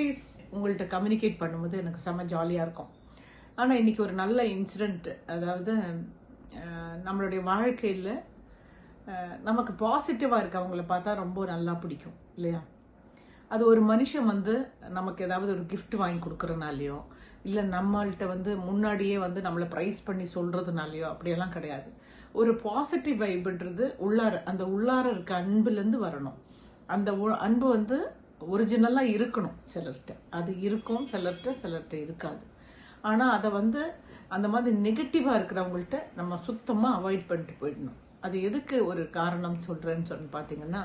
Always உங்கள்கிட்ட communicate பண்ணும்போது எனக்கு செம்ம ஜாலியாக இருக்கும். ஆனால் இன்னைக்கு ஒரு நல்ல இன்சிடெண்ட் அதாவது நம்மளுடைய வாழ்க்கையில் நமக்கு பாசிட்டிவாக இருக்கவங்கள பார்த்தா ரொம்ப நல்லா பிடிக்கும் இல்லையா? அது ஒரு மனுஷன் வந்து நமக்கு ஏதாவது ஒரு கிஃப்ட் வாங்கி கொடுக்குறனாலையோ இல்லை நம்மள்கிட்ட வந்து முன்னாடியே வந்து நம்மளை ப்ரைஸ் பண்ணி சொல்கிறதுனாலையோ அப்படியெல்லாம் கிடையாது. ஒரு பாசிட்டிவ் வைப்ன்றது உள்ளார அந்த உள்ளார இருக்க அன்புலேருந்து வரணும். அந்த அன்பு வந்து ஒரிஜினலாக இருக்கணும் சிலர்கிட்ட. அது இருக்கும் சிலர்கிட்ட சிலர்கிட்ட இருக்காது. ஆனால் அதை வந்து அந்த மாதிரி நெகட்டிவாக இருக்கிறவங்கள்ட்ட நம்ம சுத்தமாக அவாய்ட் பண்ணிட்டு போயிடணும். அது எதுக்கு ஒரு காரணம் சொல்கிறேன்னு சொல்லி பார்த்தீங்கன்னா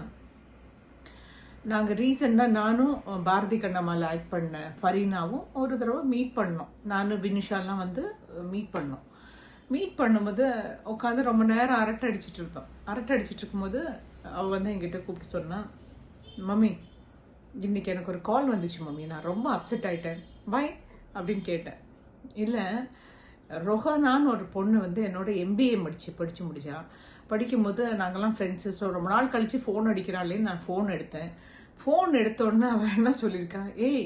நாங்கள் ரீசெண்டாக நானும் பாரதி கண்ணம்மாவில் ஆக்ட் பண்ண ஃபரீனாவும் ஒரு தடவை மீட் பண்ணோம். நானும் வினிஷாலாம் வந்து மீட் பண்ணோம். மீட் பண்ணும்போது உட்காந்து ரொம்ப நேரம் அரட்டை அடிச்சிட்டு இருந்தோம். அரட்டை அடிச்சிட்டு இருக்கும்போது அவள் வந்து என்கிட்ட கூப்பிட்டு சொன்னா மம்மி இன்னைக்கு எனக்கு ஒரு கால் வந்துச்சு மம்மி. நான் ரொம்ப அப்செட் ஆயிட்டேன். வை அப்படின்னு கேட்டேன். இல்லை ரொஹனான்னு ஒரு பொண்ணு வந்து என்னோட எம்பிஏ முடிச்சு படிச்சு முடிச்சா. படிக்கும்போது நாங்கள்லாம் ஃப்ரெண்ட்ஸு ஸோ ரொம்ப நாள் கழிச்சு ஃபோன் அடிக்கிறாளேன்னு நான் ஃபோன் எடுத்தேன். ஃபோன் எடுத்தோடனே அவன் என்ன சொல்லியிருக்கா? ஏய்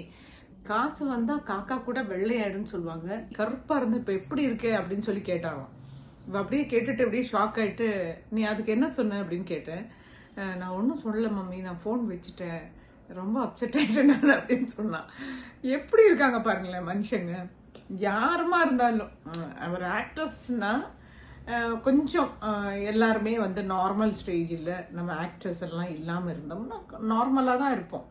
காசு வந்தால் காக்கா கூட வெள்ளையாயிடும்னு சொல்லுவாங்க. கருப்பாக இருந்து இப்போ எப்படி இருக்கே அப்படின்னு சொல்லி கேட்டாராம். இப்போ அப்படியே கேட்டுட்டு அப்படியே ஷாக் ஆயிட்டு நீ அதுக்கு என்ன சொன்ன அப்படின்னு கேட்டேன். நான் ஒன்றும் சொல்லல மம்மி. நான் ஃபோன் வச்சுட்டேன். ரொம்ப அப்செட் ஆகிட்டேன் நான் அப்படின்னு சொன்னான். எப்படி இருக்காங்க பாருங்களேன் மனுஷங்க. யாருமா இருந்தாலும் அவர் ஆக்ட்ரஸ்னா கொஞ்சம் எல்லாருமே வந்து நார்மல் ஸ்டேஜில் நம்ம ஆக்ட்ரஸ் எல்லாம் இல்லாமல் இருந்தோம்னா நார்மலாக தான் இருப்போம்.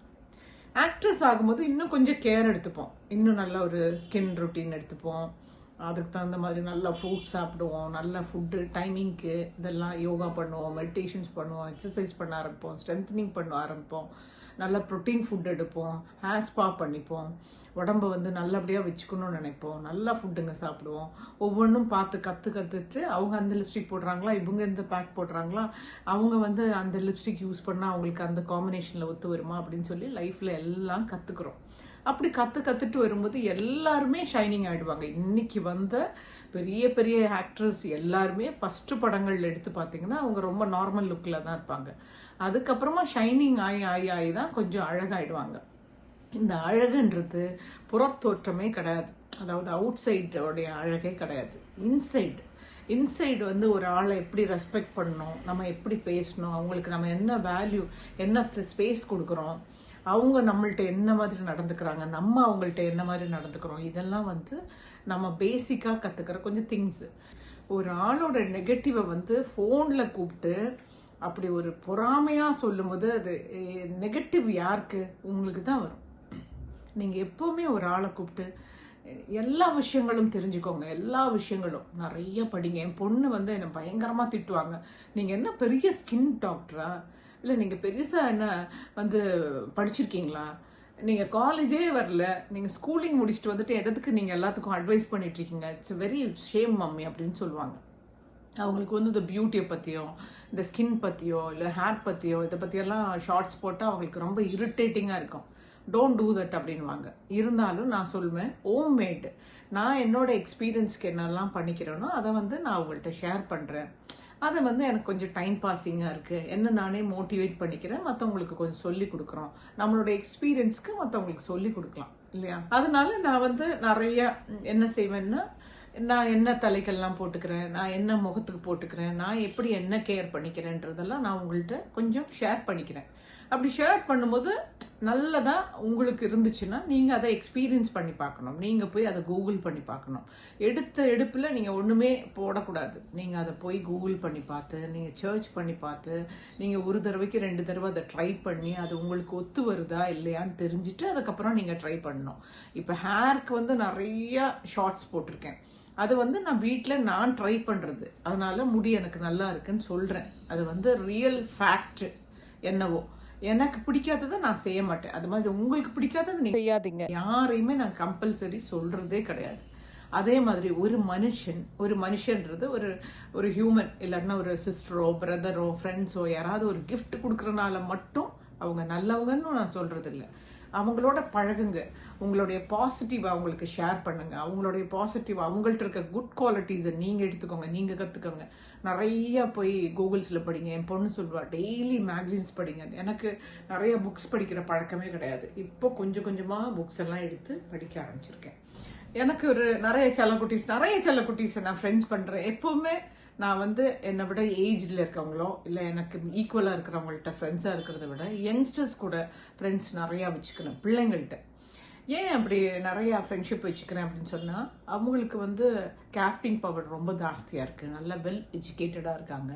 ஆக்ட்ரஸ் ஆகும்போது இன்னும் கொஞ்சம் கேர் எடுத்துப்போம். இன்னும் நல்ல ஒரு ஸ்கின் ரொட்டீன் எடுத்துப்போம். அதுக்கு தகுந்த மாதிரி நல்லா ஃப்ரூட்ஸ் சாப்பிடுவோம். நல்ல ஃபுட்டு டைமிங்க்கு இதெல்லாம் யோகா பண்ணுவோம் மெடிடேஷன்ஸ் பண்ணுவோம் எக்ஸசைஸ் பண்ண ஆரம்பிப்போம் ஸ்ட்ரென்த்னிங் பண்ண ஆரம்பிப்போம். நல்லா ப்ரோட்டீன் ஃபுட் எடுப்போம். ஹேர் ஸ்பா பண்ணிப்போம். உடம்ப வந்து நல்லபடியாக வச்சுக்கணும்னு நினைப்போம். நல்லா ஃபுட்டுங்க சாப்பிடுவோம். ஒவ்வொன்றும் பார்த்து கற்று கற்றுட்டு அவங்க அந்த லிப்ஸ்டிக் போடுறாங்களா? இவங்க இந்த பேக் போடுறாங்களா? அவங்க வந்து அந்த லிப்ஸ்டிக் யூஸ் பண்ணால் அவங்களுக்கு அந்த காம்பினேஷனில் ஒத்து வருமா? அப்படின்னு சொல்லி லைஃப்பில் எல்லாம் கற்றுக்குறோம் அப்படி கற்று கற்றுட்டு வரும்போது எல்லாருமே ஷைனிங் ஆகிடுவாங்க இன்னைக்கு வந்த பெரிய பெரிய ஆக்ட்ரஸ் எல்லாருமே ஃபஸ்ட்டு படங்கள் எடுத்து பார்த்தீங்கன்னா அவங்க ரொம்ப நார்மல் லுக்கில் தான் இருப்பாங்க. அதுக்கப்புறமா ஷைனிங் ஆகி ஆகி ஆகி தான் கொஞ்சம் அழகாயிடுவாங்க. இந்த அழகுன்றது புறத்தோற்றமே கிடையாது. அதாவது அவுட் சைடோடைய அழகே கிடையாது. இன்சைடு இன்சைடு வந்து ஒரு ஆளை எப்படி ரெஸ்பெக்ட் பண்ணணும் நம்ம எப்படி பேசணும் அவங்களுக்கு நம்ம என்ன வேல்யூ என்ன ஸ்பேஸ் கொடுக்குறோம் அவங்க நம்மள்ட்ட என்ன மாதிரி நடந்துக்கிறாங்க நம்ம அவங்கள்ட்ட என்ன மாதிரி நடந்துக்கிறோம் இதெல்லாம் வந்து நம்ம பேசிக்காக கற்றுக்கிற கொஞ்சம் திங்ஸு ஒரு ஆளோட நெகட்டிவை வந்து ஃபோனில் கூப்பிட்டு அப்படி ஒரு பொறாமையாக சொல்லும்போது அது நெகட்டிவ் யாருக்கு? உங்களுக்கு தான் வரும். நீங்கள் எப்போவுமே ஒரு ஆளை கூப்பிட்டு எல்லா விஷயங்களும் தெரிஞ்சுக்கோங்க. எல்லா விஷயங்களும். நிறைய படிங்க. என் பொண்ணு வந்து என்னை பயங்கரமாக திட்டுவாங்க. நீங்கள் என்ன பெரிய ஸ்கின் டாக்டரா இல்லை நீங்கள் பெருசாக என்ன வந்து படிச்சிருக்கீங்களா? நீங்கள் காலேஜே வரல. நீங்கள் ஸ்கூலிங் முடிச்சுட்டு வந்துட்டு எதுக்கு நீங்கள் எல்லாத்துக்கும் அட்வைஸ் பண்ணிட்டு இருக்கீங்க? இட்ஸ் வெரி ஷேம் மம்மி அப்படின்னு சொல்லுவாங்க. அவங்களுக்கு வந்து இந்த பியூட்டியை பற்றியோ இந்த ஸ்கின் பற்றியோ இல்லை ஹேர் பற்றியோ இதை பற்றியெல்லாம் ஷார்ட்ஸ் போட்டால் அவங்களுக்கு ரொம்ப இரிட்டேட்டிங்காக இருக்கும். டோன்ட் டூ தட் அப்படின்வாங்க இருந்தாலும் நான் சொல்லுவேன் ஓம் மேட் நான் என்னோட எக்ஸ்பீரியன்ஸ்க்கு என்னெல்லாம் பண்ணிக்கிறேனோ அதை வந்து நான் அவங்கள்ட்ட ஷேர் பண்ணுறேன் அதை வந்து எனக்கு கொஞ்சம் டைம் பாஸிங்காக இருக்குது என்ன நானே மோட்டிவேட் பண்ணிக்கிறேன் மற்றவங்களுக்கு கொஞ்சம் சொல்லி கொடுக்குறோம். நம்மளோட எக்ஸ்பீரியன்ஸ்க்கு மற்றவங்களுக்கு சொல்லி கொடுக்கலாம் இல்லையா? அதனால நான் வந்து நிறைய என்ன செய்வேன்னா நான் என்ன தலைக்கெல்லாம் போட்டுக்கிறேன்? நான் என்ன முகத்துக்கு போட்டுக்கிறேன்? நான் எப்படி என்ன கேர் பண்ணிக்கிறேன்றதெல்லாம் நான் உங்கள்கிட்ட கொஞ்சம் ஷேர் பண்ணிக்கிறேன். அப்படி ஷேர் பண்ணும்போது நல்லதாக உங்களுக்கு இருந்துச்சுன்னா நீங்கள் அதை எக்ஸ்பீரியன்ஸ் பண்ணி பார்க்கணும். நீங்கள் போய் அதை கூகுள் பண்ணி பார்க்கணும். எடுத்த எடுப்பில் நீங்கள் ஒன்றுமே போடக்கூடாது. நீங்கள் அதை போய் கூகுள் பண்ணி பார்த்து நீங்கள் சர்ச் பண்ணி பார்த்து நீங்கள் ஒரு தடவைக்கு ரெண்டு தடவை அதை ட்ரை பண்ணி அது உங்களுக்கு ஒத்து வருதா இல்லையான்னு தெரிஞ்சுட்டு அதுக்கப்புறம் நீங்கள் ட்ரை பண்ணணும். இப்போ ஹேருக்கு வந்து நிறையா ஷார்ட்ஸ் போட்டிருக்கேன். அது வந்து நான் வீட்டில் நான் ட்ரை பண்ணுறது அதனால முடி எனக்கு நல்லா இருக்குன்னு சொல்கிறேன் அது வந்து ரியல் ஃபேக்ட் என்னவோ. எனக்கு பிடிக்காததை நான் செய்ய மாட்டேன். அது மாதிரி உங்களுக்கு பிடிக்காததை நீங்க செய்யாதீங்க. யாரையுமே நான் கம்பல்சரி சொல்றதே கிடையாது. அதே மாதிரி ஒரு மனுஷன் ஒரு மனுஷன்றது ஒரு ஒரு ஹியூமன் இல்லைன்னா ஒரு சிஸ்டரோ பிரதரோ ஃப்ரெண்ட்ஸோ யாராவது ஒரு gift கொடுக்கறனால மட்டும் அவங்க நல்லவங்கன்னு நான் சொல்றது இல்லை அவங்களோட பழகுங்க. உங்களுடைய பாசிட்டிவாக அவங்களுக்கு ஷேர் பண்ணுங்க. அவங்களுடைய பாசிட்டிவ் அவங்கள்ட்ட இருக்க குட் குவாலிட்டிஸை நீங்கள் எடுத்துக்கோங்க. நீங்கள் கற்றுக்கோங்க நிறைய போய் கூகுள்ஸில் படிங்க. என் பொண்ணு சொல்லுவா டெய்லி மேக்சின்ஸ் படிங்க. எனக்கு நிறைய புக்ஸ் படிக்கிற பழக்கமே கிடையாது. இப்போ கொஞ்சம் கொஞ்சமாக புக்ஸ் எல்லாம் எடுத்து படிக்க ஆரம்பிச்சிருக்கேன். எனக்கு ஒரு நிறைய செல்லக்குட்டீஸ் நிறைய செல்லக்குட்டீஸை நான் ஃப்ரெண்ட்ஸ் பண்ணுறேன் எப்போவுமே நான் வந்து என்னை விட ஏஜ்ல இருக்கவங்களோ இல்லை எனக்கு ஈக்குவலாக இருக்கிறவங்கள்ட்ட ஃப்ரெண்ட்ஸாக இருக்கிறத விட யங்ஸ்டர்ஸ் கூட ஃப்ரெண்ட்ஸ் நிறையா வச்சுக்கணும் பிள்ளைங்கள்ட்ட. ஏன் அப்படி நிறையா ஃப்ரெண்ட்ஷிப் வச்சுக்கிறேன் அப்படின்னு சொன்னால் அவங்களுக்கு வந்து கேஸ்பிங் பவர் ரொம்ப ஜாஸ்தியாக இருக்குது நல்லா வெல் எஜுகேட்டடாக இருக்காங்க.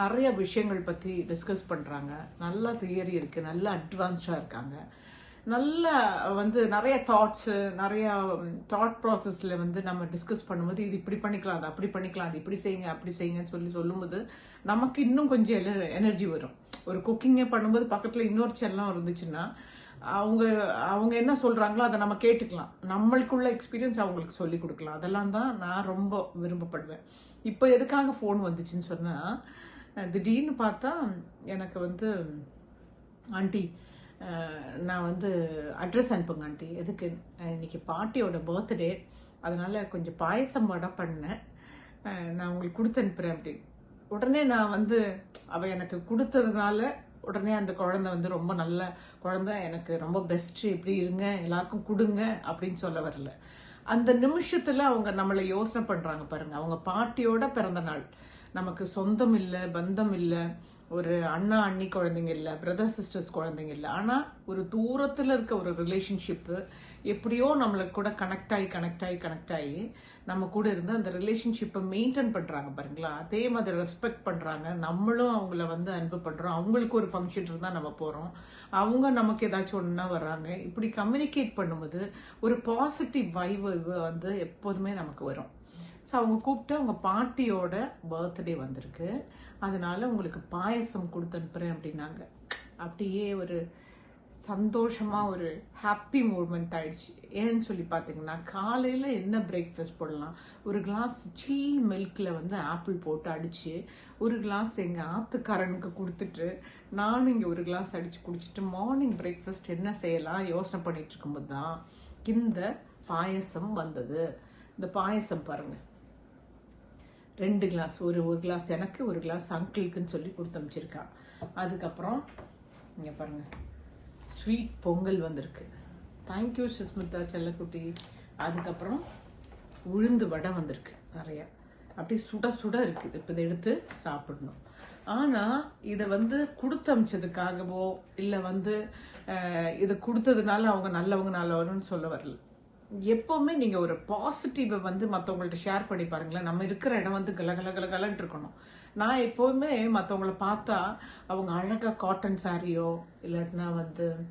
நிறைய விஷயங்கள் பற்றி டிஸ்கஸ் பண்ணுறாங்க நல்லா தியரி இருக்குது நல்லா அட்வான்ஸ்டாக இருக்காங்க. நல்ல வந்து நிறைய தாட்ஸு நிறைய தாட் ப்ராசஸில் வந்து நம்ம டிஸ்கஸ் பண்ணும்போது இது இப்படி பண்ணிக்கலாம் அது அப்படி பண்ணிக்கலாம் அது இப்படி செய்யுங்க அப்படி செய்யுங்கன்னு சொல்லி சொல்லும்போது நமக்கு இன்னும் கொஞ்சம் எனர்ஜி வரும். ஒரு குக்கிங்கே பண்ணும்போது பக்கத்தில் இன்னொரு செல்லம் இருந்துச்சுன்னா அவங்க அவங்க என்ன சொல்கிறாங்களோ அதை நம்ம கேட்டுக்கலாம். நம்மளுக்குள்ள எக்ஸ்பீரியன்ஸ் அவங்களுக்கு சொல்லி கொடுக்கலாம். அதெல்லாம் தான் நான் ரொம்ப விரும்பப்படுவேன். இப்போ எதுக்காக ஃபோன் வந்துச்சுன்னு சொன்னால் திடீர்னு பார்த்தா எனக்கு வந்து ஆண்டி நான் வந்து அட்ரஸ் அனுப்புங்க ஆண்டி. எதுக்கு? இன்னைக்கு பாட்டியோட பர்த்டே அதனால் கொஞ்சம் பாயசம் வடை பண்ணேன். நான் உங்களுக்கு கொடுத்து அனுப்புகிறேன் அப்படின்னு உடனே நான் வந்து அவள் எனக்கு கொடுத்ததுனால உடனே அந்த குழந்தை வந்து ரொம்ப நல்ல குழந்தை. எனக்கு ரொம்ப பெஸ்ட்டு இப்படி இருங்க எல்லாருக்கும் கொடுங்க அப்படின்னு சொல்ல வரல. அந்த நிமிஷத்தில் அவங்க நம்மளை யோசனை பண்ணுறாங்க பாருங்கள் அவங்க பாட்டியோட பிறந்த நாள். நமக்கு சொந்தம் இல்லை பந்தம் இல்லை ஒரு அண்ணா அண்ணி குழந்தைங்க இல்லை பிரதர் சிஸ்டர்ஸ் குழந்தைங்க இல்லை. ஆனால் ஒரு தூரத்தில் இருக்க ஒரு ரிலேஷன்ஷிப்பு எப்படியோ நம்மளுக்கு கூட கனெக்ட் ஆகி கனெக்ட் ஆகி கனெக்ட் ஆகி நம்ம கூட இருந்து அந்த ரிலேஷன்ஷிப்பை மெயின்டைன் பண்ணுறாங்க பாருங்களா? அதே மாதிரி ரெஸ்பெக்ட் பண்ணுறாங்க நம்மளும் அவங்கள வந்து அன்பு பண்ணுறோம் அவங்களுக்கு ஒரு ஃபங்க்ஷன் இருந்தால் நம்ம போகிறோம் அவங்க நமக்கு ஏதாச்சும் ஒன்றா வராங்க இப்படி கம்யூனிகேட் பண்ணும்போது ஒரு பாசிட்டிவ் வைவ் வந்து எப்போதுமே நமக்கு வரும். ஸோ அவங்க கூப்பிட்டு அவங்க பாட்டியோட பர்த்டே வந்திருக்கு. அதனால உங்களுக்கு பாயசம் கொடுத்து அனுப்புகிறேன் அப்படின்னாங்க. அப்படியே ஒரு சந்தோஷமாக ஒரு ஹாப்பி மூமெண்ட் ஆயிடுச்சு. ஏன்னு சொல்லி பார்த்தீங்கன்னா காலையில் என்ன பிரேக்ஃபாஸ்ட் போடலாம்? ஒரு கிளாஸ் சில் மில்கில் வந்து ஆப்பிள் போட்டு அடித்து ஒரு கிளாஸ் எங்கள் ஆத்துக்காரனுக்கு கொடுத்துட்டு நானும் இங்கே ஒரு கிளாஸ் அடித்து குடிச்சிட்டு மார்னிங் பிரேக்ஃபாஸ்ட் என்ன செய்யலாம்? யோசனை பண்ணிகிட்டு இருக்கும்போது தான் இந்த பாயசம் வந்தது. இந்த பாயசம் பாருங்கள் ரெண்டு கிளாஸ் ஒரு ஒரு கிளாஸ் எனக்கு ஒரு கிளாஸ் அங்கிளுக்குன்னு சொல்லி கொடுத்து அனுப்பிச்சிருக்கா அதுக்கப்புறம் இங்கே பாருங்கள் ஸ்வீட் பொங்கல் வந்திருக்கு. தேங்க்யூ சுஸ்மிதா செல்லக்குட்டி. அதுக்கப்புறம் உளுந்து வடை வந்திருக்கு நிறையா. அப்படியே சுட சுட இருக்குது இப்போ இதை எடுத்து சாப்பிடணும். ஆனால் இதை வந்து கொடுத்து அமிச்சதுக்காகவோ இல்லை வந்து இதை கொடுத்ததுனால அவங்க நல்லவங்க நல்லவங்கன்னு சொல்ல வரல. எப்போவுமே நீங்கள் ஒரு பாசிட்டிவை வந்து மற்றவங்கள்ட்ட ஷேர் பண்ணி பாருங்களேன். நம்ம இருக்கிற இடம் வந்து கல கல இருக்கணும். நான் எப்போவுமே மற்றவங்கள பார்த்தா அவங்க அழகாக காட்டன் சாரியோ இல்லாட்டினா வந்து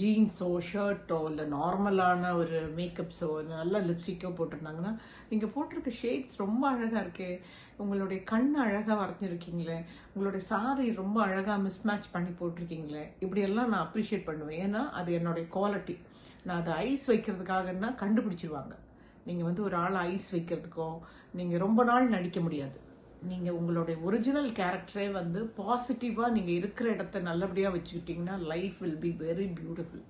ஜீன்ஸோ ஷர்ட்டோ இல்லை நார்மலான ஒரு மேக்கப்ஸோ நல்ல லிப்ஸ்டிக்கோ போட்டிருந்தாங்கன்னா நீங்கள் போட்டிருக்க ஷேட்ஸ் ரொம்ப அழகாக இருக்கே. உங்களுடைய கண் அழகாக வரைஞ்சிருக்கீங்களே. உங்களுடைய சாரி ரொம்ப அழகாக மிஸ்மேட்ச் பண்ணி போட்டிருக்கீங்களே. இப்படியெல்லாம் நான் அப்ரிஷியேட் பண்ணுவேன். ஏன்னா அது என்னுடைய குவாலிட்டி நான் அதை ஐஸ் வைக்கிறதுக்காகன்னா கண்டுபிடிச்சிருவாங்க. நீங்கள் வந்து ஒரு ஆள் ஐஸ் வைக்கிறதுக்கோ நீங்கள் ரொம்ப நாள் நடிக்க முடியாது. நீங்கள் உங்களுடைய ஒரிஜினல் கேரக்டரே வந்து பாசிட்டிவாக நீங்கள் இருக்கிற இடத்த நல்லபடியாக வச்சுக்கிட்டிங்கன்னா life will be very beautiful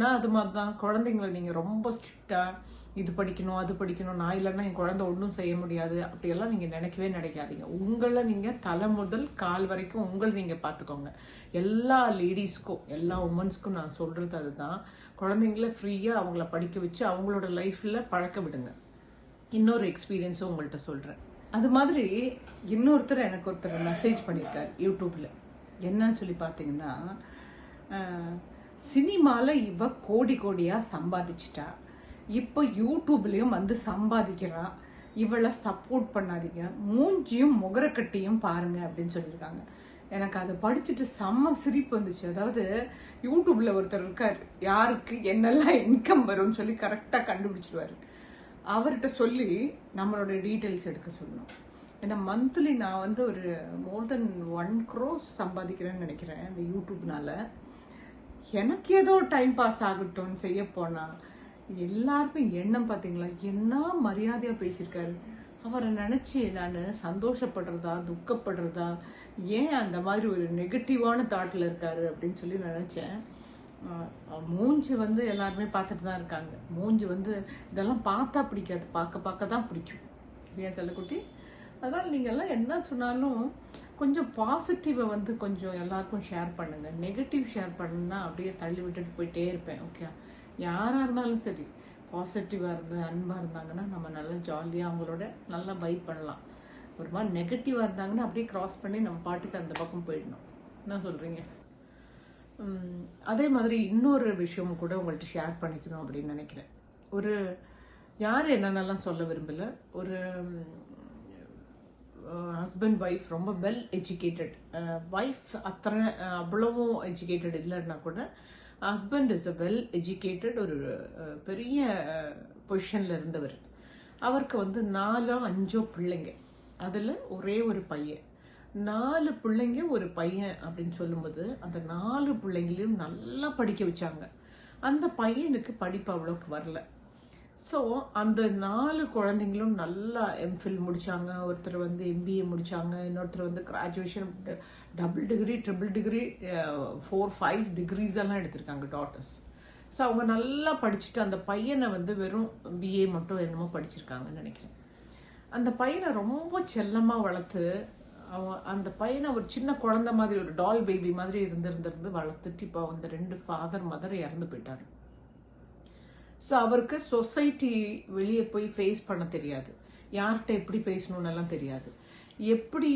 நான் அது மாதிரி தான் குழந்தைங்களை நீங்கள் ரொம்ப ஸ்ட்ரிக்டாக இது படிக்கணும் அது படிக்கணும் நான் இல்லைன்னா என் குழந்தை ஒன்றும் செய்ய முடியாது. அப்படியெல்லாம் நீங்கள் நினைக்கவே நினைக்காதீங்க. உங்களை நீங்கள் தலை முதல் கால் வரைக்கும் உங்களை நீங்கள் பார்த்துக்கோங்க. எல்லா லேடிஸ்க்கும் எல்லா உமன்ஸ்க்கும் நான் சொல்கிறது அதுதான். குழந்தைங்கள ஃப்ரீயாக அவங்கள படிக்க வச்சு அவங்களோட லைஃப்பில் பழக்க விடுங்க. இன்னொரு எக்ஸ்பீரியன்ஸும் உங்கள்கிட்ட சொல்கிறேன் அது மாதிரி இன்னொருத்தர் எனக்கு ஒருத்தர் மெசேஜ் பண்ணியிருக்கார் யூடியூப்பில் என்னன்னு சொல்லி பார்த்தீங்கன்னா சினிமாவில் இவ கோடி கோடியாக சம்பாதிச்சிட்டா. இப்போ யூடியூப்லேயும் வந்து சம்பாதிக்கிறா. இவளை சப்போர்ட் பண்ணாதீங்க. மூஞ்சியும் முகரக்கட்டியும் பாருங்க அப்படின்னு சொல்லியிருக்காங்க. எனக்கு அதை படிச்சுட்டு செம்ம சிரிப்பு வந்துச்சு. அதாவது யூடியூப்ல ஒருத்தர் இருக்கார். யாருக்கு என்னெல்லாம் இன்கம் வரும்னு சொல்லி கரெக்டாக கண்டுபிடிச்சிடுவாரு. அவர்கிட்ட சொல்லி நம்மளோட டீட்டெயில்ஸ் எடுக்க சொல்லணும். ஏன்னா மந்த்லி நான் வந்து ஒரு மோர் தென் ஒன் க்ரோஸ் சம்பாதிக்கிறேன்னு நினைக்கிறேன் இந்த யூடியூப்னால. எனக்கு ஏதோ டைம் பாஸ் ஆகட்டும்னு செய்ய போனால் எல்லாருக்கும் எண்ணம் பார்த்தீங்களா என்ன மரியாதையாக பேசியிருக்காரு? அவரை நினச்சி நான் சந்தோஷப்படுறதா துக்கப்படுறதா ஏன் அந்த மாதிரி ஒரு நெகட்டிவான தாட்டில் இருக்காரு அப்படின்னு சொல்லி நினச்சேன். மூஞ்சி வந்து எல்லாருமே பார்த்துட்டு தான் இருக்காங்க. மூஞ்சி வந்து இதெல்லாம் பார்த்தா பிடிக்காது. பார்க்க பார்க்க தான் பிடிக்கும். சரியா செல்லக்குட்டி அதனால் நீங்கள் எல்லாம் என்ன சொன்னாலும் கொஞ்சம் பாசிட்டிவை வந்து கொஞ்சம் எல்லாருக்கும் ஷேர் பண்ணுங்கள் நெகட்டிவ் ஷேர் பண்ணுன்னா அப்படியே தள்ளி விட்டுட்டு போயிட்டே இருப்பேன். ஓகே யாராக இருந்தாலும் சரி. பாசிட்டிவாக இருந்து அன்பாக இருந்தாங்கன்னா நம்ம நல்லா ஜாலியாக அவங்களோட நல்லா வைப் பண்ணலாம். ஒரு மாதிரி நெகட்டிவாக இருந்தாங்கன்னா அப்படியே க்ராஸ் பண்ணி நம்ம பாட்டுக்கு அந்த பக்கம் போயிடணும். என்ன சொல்கிறீங்க அதே மாதிரி இன்னொரு விஷயம் கூட உங்கள்கிட்ட ஷேர் பண்ணிக்கணும் அப்படின்னு நினைக்கிறேன். ஒரு யார் என்னென்னலாம் சொல்ல விரும்பல? ஒரு ஹஸ்பண்ட் ஒய்ஃப் ரொம்ப வெல் எஜுகேட்டட் ஒய்ஃப் அத்தனை அவ்வளவும் எஜுகேட்டட் இல்லைன்னா கூட husband is a well educated ஒரு பெரிய பொசிஷனில் இருந்தவர். அவருக்கு வந்து நாலோ அஞ்சோ பிள்ளைங்க. அதில் ஒரே ஒரு பையன். நாலு பிள்ளைங்க ஒரு பையன் அப்படின்னு சொல்லும்போது அந்த நாலு பிள்ளைங்களையும் நல்லா படிக்க வச்சாங்க. அந்த பையனுக்கு படிப்பு அவ்வளோக்கு வரல. ஸோ அந்த நாலு குழந்தைங்களும் நல்லா எம்ஃபில் முடித்தாங்க ஒருத்தர் வந்து எம்பிஏ முடித்தாங்க இன்னொருத்தர் வந்து graduation double degree triple degree four five degrees எல்லாம் எடுத்திருக்காங்க டாட்டர்ஸ் ஸோ அவங்க நல்லா படிச்சுட்டு அந்த பையனை வந்து வெறும் பிஏ மட்டும் என்னமோ படிச்சிருக்காங்கன்னு நினைக்கிறேன். அந்த பையனை ரொம்ப செல்லமாக வளர்த்து அவன் அந்த பையனை ஒரு சின்ன குழந்தை மாதிரி ஒரு டால் பேபி மாதிரி இருந்திருந்திருந்து வளர்த்துட்டு இப்போ அந்த ரெண்டு ஃபாதர் மதர் இறந்து போயிட்டாரு. ஸோ அவருக்கு சொசைட்டி வெளியே போய் ஃபேஸ் பண்ண தெரியாது. யார்கிட்ட எப்படி பேசணும்னெல்லாம் தெரியாது. எப்படி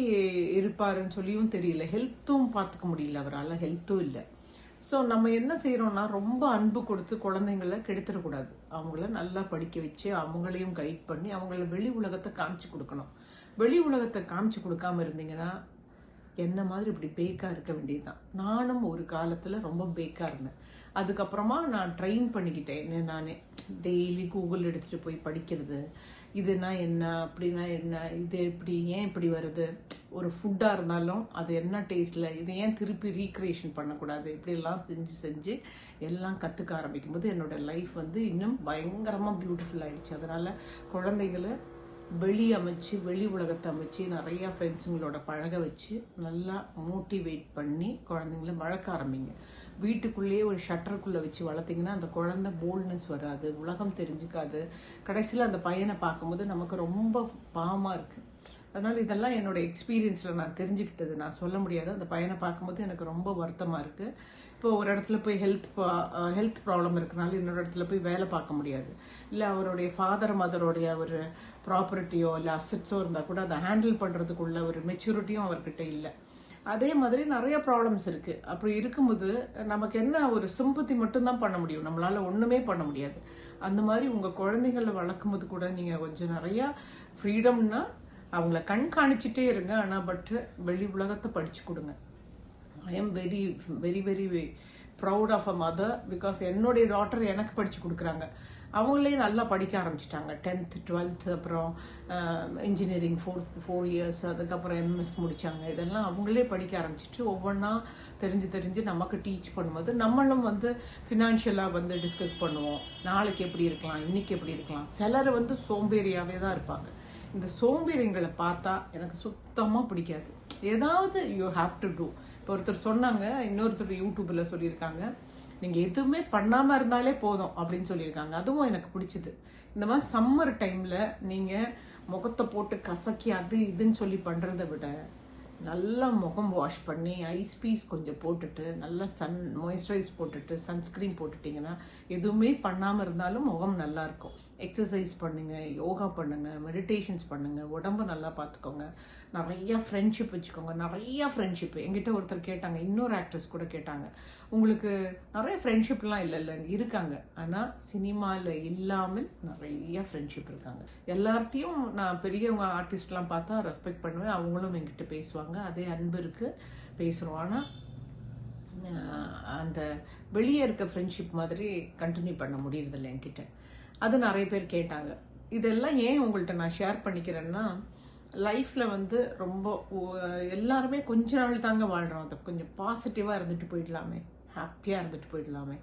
இருப்பாருன்னு சொல்லியும் தெரியல. ஹெல்த்தும் பார்த்துக்க முடியல அவரால். ஹெல்த்தும் இல்லை. ஸோ நம்ம என்ன செய்கிறோம்னா ரொம்ப அன்பு கொடுத்து குழந்தைங்கள கெடுத்துடக்கூடாது. அவங்கள நல்லா படிக்க வச்சு அவங்களையும் கைட் பண்ணி அவங்கள வெளி உலகத்தை காமிச்சு கொடுக்கணும். வெளி உலகத்தை காமிச்சு கொடுக்காம இருந்தீங்கன்னா என்ன மாதிரி இப்படி பேக்கா இருக்க வேண்டியதுதான். நானும் ஒரு காலத்துல ரொம்ப பேக்கா இருந்தேன். அதுக்கப்புறமா நான் ட்ரெயின் பண்ணிக்கிட்டேன். என்ன நானே டெய்லி கூகுள் எடுத்துட்டு போய் படிக்கிறது. இதுனா என்ன அப்படின்னா என்ன இது எப்படி ஏன் இப்படி வருது? ஒரு ஃபுட்டாக இருந்தாலும் அது என்ன டேஸ்ட்டில் இது ஏன் திருப்பி ரீக்ரியேஷன் பண்ணக்கூடாது? இப்படியெல்லாம் செஞ்சு செஞ்சு எல்லாம் கற்றுக்க ஆரம்பிக்கும் போது என்னோட லைஃப் வந்து இன்னும் பயங்கரமாக பியூட்டிஃபுல் ஆகிடுச்சு அதனால் குழந்தைங்களை வெளி அமைச்சு வெளி உலகத்தை அமைச்சு நிறைய ஃப்ரெண்ட்ஸுங்களோட பழக வச்சு நல்லா மோட்டிவேட் பண்ணி குழந்தைங்கள வளர்க்க ஆரம்பிங்க. வீட்டுக்குள்ளேயே ஒரு ஷட்டருக்குள்ளே வச்சு வளர்த்திங்கன்னா அந்த குழந்தை போல்ட்னஸ் வராது உலகம் தெரிஞ்சுக்காது. கடைசியில் அந்த பையனை பார்க்கும்போது நமக்கு ரொம்ப பாவமாக இருக்குது அதனால் இதெல்லாம் என்னோட எக்ஸ்பீரியன்ஸில் நான் தெரிஞ்சுக்கிட்டது. நான் சொல்ல முடியாது. அந்த பையனை பார்க்கும்போது எனக்கு ரொம்ப வருத்தமாக இருக்குது இப்போ ஒரு இடத்துல போய் ஹெல்த் ஹெல்த் ப்ராப்ளம் இருக்கனால இன்னொரு இடத்துல போய் வேலை பார்க்க முடியாது. இல்லை அவருடைய ஃபாதர் மதருடைய ஒரு ப்ராப்பர்ட்டியோ இல்லை அசட்ஸோ இருந்தால் கூட அதை ஹேண்டில் பண்ணுறதுக்குள்ள ஒரு மெச்சூரிட்டியும் அவர்கிட்ட இல்லை. அதே மாதிரி நிறைய ப்ராப்ளம்ஸ் இருக்குது அப்படி இருக்கும்போது நமக்கு என்ன ஒரு சிம்பத்தி மட்டும்தான் பண்ண முடியும். நம்மளால் ஒன்றுமே பண்ண முடியாது. அந்த மாதிரி உங்கள் குழந்தைங்களை வளர்க்கும்போது கூட நீங்கள் கொஞ்சம் நிறையா ஃப்ரீடம்னா அவங்கள கண்காணிச்சிட்டே இருங்க. ஆனால் பட் வெளி உலகத்தை படிச்சு கொடுங்க. I am very very very proud of a mother because என்னுடைய டாட்டர் எனக்கு படித்து கொடுக்குறாங்க. அவங்களே நல்லா படிக்க ஆரம்பிச்சிட்டாங்க. டென்த்து டுவெல்த்து அப்புறம் இன்ஜினியரிங் ஃபோர்த் ஃபோர் இயர்ஸ் அதுக்கப்புறம் எம்எஸ் முடித்தாங்க இதெல்லாம் அவங்களே படிக்க ஆரம்பிச்சிட்டு ஒவ்வொன்றா தெரிஞ்சு தெரிஞ்சு நமக்கு டீச் பண்ணும்போது நம்மளும் வந்து ஃபினான்ஷியலாக வந்து டிஸ்கஸ் பண்ணுவோம். நாளைக்கு எப்படி இருக்கலாம்? இன்னைக்கு எப்படி இருக்கலாம்? சிலர் வந்து சோம்பேறியாகவே தான் இருப்பாங்க. இந்த சோம்பேறிங்களை பார்த்தா எனக்கு சுத்தமாக பிடிக்காது. ஏதாவது யூ ஹாவ் டு டூ இப்போ ஒருத்தர் சொன்னாங்க இன்னொருத்தர் யூடியூப்பில் சொல்லியிருக்காங்க நீங்கள் எதுவுமே பண்ணாமல் இருந்தாலே போதும் அப்படின்னு சொல்லியிருக்காங்க. அதுவும் எனக்கு பிடிச்சது. இந்த மாதிரி சம்மர் டைமில் நீங்கள் முகத்தை போட்டு கசக்கி அது இதுன்னு சொல்லி பண்ணுறதை விட நல்லா முகம் வாஷ் பண்ணி ஐஸ் பீஸ் கொஞ்சம் போட்டுட்டு நல்லா சன் மாய்ஸ்சரைஸ் போட்டுட்டு சன்ஸ்க்ரீன் போட்டுட்டிங்கன்னா எதுவுமே பண்ணாமல் இருந்தாலும் முகம் நல்லாயிருக்கும் எக்ஸசைஸ் பண்ணுங்கள் யோகா பண்ணுங்கள் மெடிடேஷன்ஸ் பண்ணுங்கள் உடம்ப நல்லா பார்த்துக்கோங்க. நிறைய ஃப்ரெண்ட்ஷிப் வச்சுக்கோங்க. நிறையா ஃப்ரெண்ட்ஷிப் எங்கிட்ட ஒருத்தர் கேட்டாங்க இன்னொரு ஆக்ட்ரஸ் கூட கேட்டாங்க. உங்களுக்கு நிறைய ஃப்ரெண்ட்ஷிப்லாம் இல்லை இல்லை இருக்காங்க. ஆனால் சினிமாவில் இல்லாமல் நிறைய ஃப்ரெண்ட்ஷிப் இருக்காங்க. எல்லார்ட்டையும் நான் பெரியவங்க ஆர்டிஸ்ட்லாம் பார்த்தா ரெஸ்பெக்ட் பண்ணுவேன். அவங்களும் என்கிட்ட பேசுவாங்க. அதே அன்பு இருக்குது பேசுகிறோம் ஆனால் அந்த வெளியே இருக்க ஃப்ரெண்ட்ஷிப் மாதிரி கண்டினியூ பண்ண முடியறதில்ல என்கிட்ட. அது நிறைய பேர் கேட்டாங்க. இதெல்லாம் ஏன் உங்கள்கிட்ட நான் ஷேர் பண்ணிக்கிறேன்னா லைஃப்பில் வந்து ரொம்ப எல்லாருமே கொஞ்ச நாள் தாங்க வாழ்கிறோம் அதை கொஞ்சம் பாசிட்டிவாக இருந்துட்டு போயிடலாமே. ஹாப்பியாக இருந்துட்டு போயிடலாமே.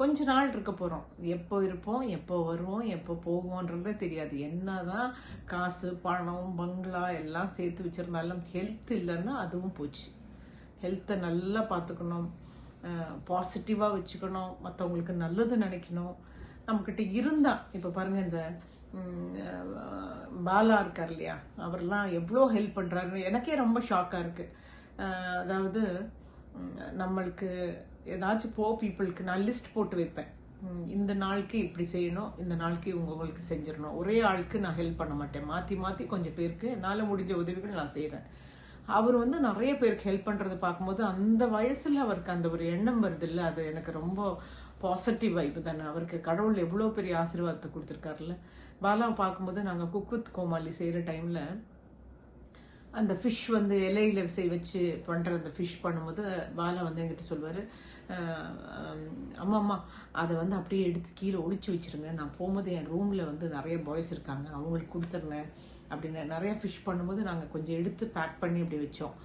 கொஞ்ச நாள் இருக்க போகிறோம் எப்போ இருப்போம் எப்போ வருவோம் எப்போ போவோன்றதே தெரியாது. என்ன தான் காசு பணம் பங்களா எல்லாம் சேர்த்து வச்சுருந்தாலும் ஹெல்த் இல்லைன்னா அதுவும் போச்சு. ஹெல்த்தை நல்லா பார்த்துக்கணும். பாசிட்டிவாக வச்சுக்கணும். மற்றவங்களுக்கு நல்லது நினைக்கணும். நம்மக்கிட்ட இருந்தா இப்போ பாருங்க இந்த பாலா இருக்கார் இல்லையா? அவர்லாம் எவ்வளோ ஹெல்ப் பண்ணுறாரு எனக்கே ரொம்ப ஷாக்காக இருக்குது அதாவது நம்மளுக்கு ஏதாச்சும் போ பீப்புளுக்கு நான் லிஸ்ட் போட்டு வைப்பேன். இந்த நாளுக்கு இப்படி செய்யணும் இந்த நாளுக்கு உங்களுக்கு செஞ்சிடணும். ஒரே ஆளுக்கு நான் ஹெல்ப் பண்ண மாட்டேன். மாற்றி மாற்றி கொஞ்சம் பேருக்கு என்னால் முடிஞ்ச உதவிகள் நான் செய்கிறேன் அவர் வந்து நிறைய பேருக்கு ஹெல்ப் பண்ணுறது பார்க்கும்போது அந்த வயசில் அவருக்கு அந்த ஒரு எண்ணம் வருது இல்லை? அது எனக்கு ரொம்ப பாசிட்டிவ் வைப்பு தானே. அவருக்கு கடவுள் எவ்வளோ பெரிய ஆசீர்வாதத்தை கொடுத்துருக்காருல்ல. பாலாவை பார்க்கும்போது நாங்கள் குக்குத் கோமாளி செய்கிற டைமில் அந்த ஃபிஷ் வந்து இலையில செய் வச்சு பண்ணுற அந்த ஃபிஷ் பண்ணும்போது பாலா வந்து என்கிட்ட சொல்வார் அம்மா அம்மா அதை வந்து அப்படியே எடுத்து கீழே ஒழிச்சு வச்சிருங்க. நான் போகும்போது என் ரூமில் வந்து நிறைய பாய்ஸ் இருக்காங்க. அவங்களுக்கு கொடுத்துருந்தேன் அப்படின்னு நிறைய ஃபிஷ் பண்ணும்போது நாங்கள் கொஞ்சம் எடுத்து பேக் பண்ணி அப்படி வச்சோம்.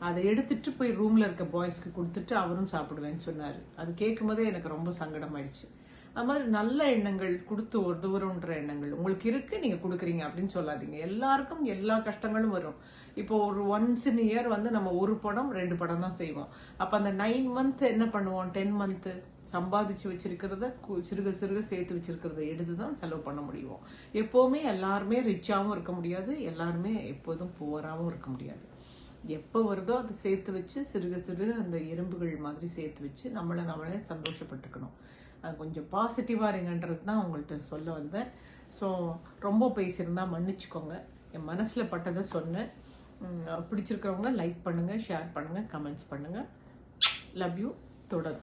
அதை எடுத்துட்டு போய் ரூமில் இருக்க பாய்ஸ்க்கு கொடுத்துட்டு அவரும் சாப்பிடுவேன்னு சொன்னார். அது கேட்கும்போதே எனக்கு ரொம்ப சங்கடமாயிடுச்சு. அது மாதிரி நல்ல எண்ணங்கள் கொடுத்து உதவுறோன்ற எண்ணங்கள். உங்களுக்கு இருக்கு நீங்க கொடுக்குறீங்க அப்படின்னு சொல்லாதீங்க. எல்லாருக்கும் எல்லா கஷ்டங்களும் வரும். இப்போ ஒரு ஒன்ஸ் இன் இயர் வந்து நம்ம ஒரு படம் ரெண்டு படம் தான் செய்வோம். அப்ப அந்த நைன் மந்த் என்ன பண்ணுவோம்? டென் மந்த் சம்பாதிச்சு வச்சிருக்கிறத கு- சிறுக சிறுக சேர்த்து வச்சிருக்கிறத எடுத்து தான் செலவு பண்ண முடியும். எப்போவுமே எல்லாருமே ரிச்சாகவும் இருக்க முடியாது. எல்லாருமே எப்போதும் புவராகவும் இருக்க முடியாது. எப்போ வருதோ அதை சேர்த்து வச்சு சிறுக சிறுக அந்த எறும்புகள் மாதிரி சேர்த்து வச்சு நம்மளை நம்மளே சந்தோஷப்பட்டுக்கணும். அது கொஞ்சம் பாசிட்டிவாக இருங்கன்றது தான் உங்கள்கிட்ட சொல்ல வந்தேன். ஸோ ரொம்ப பேசியிருந்தா மன்னிச்சுக்கோங்க. என் மனசில் பட்டதை சொன்னேன். பிடிச்சிருக்கிறவங்க லைக் பண்ணுங்கள் ஷேர் பண்ணுங்கள் கமெண்ட்ஸ் பண்ணுங்கள் லவ் யூ தொடரும்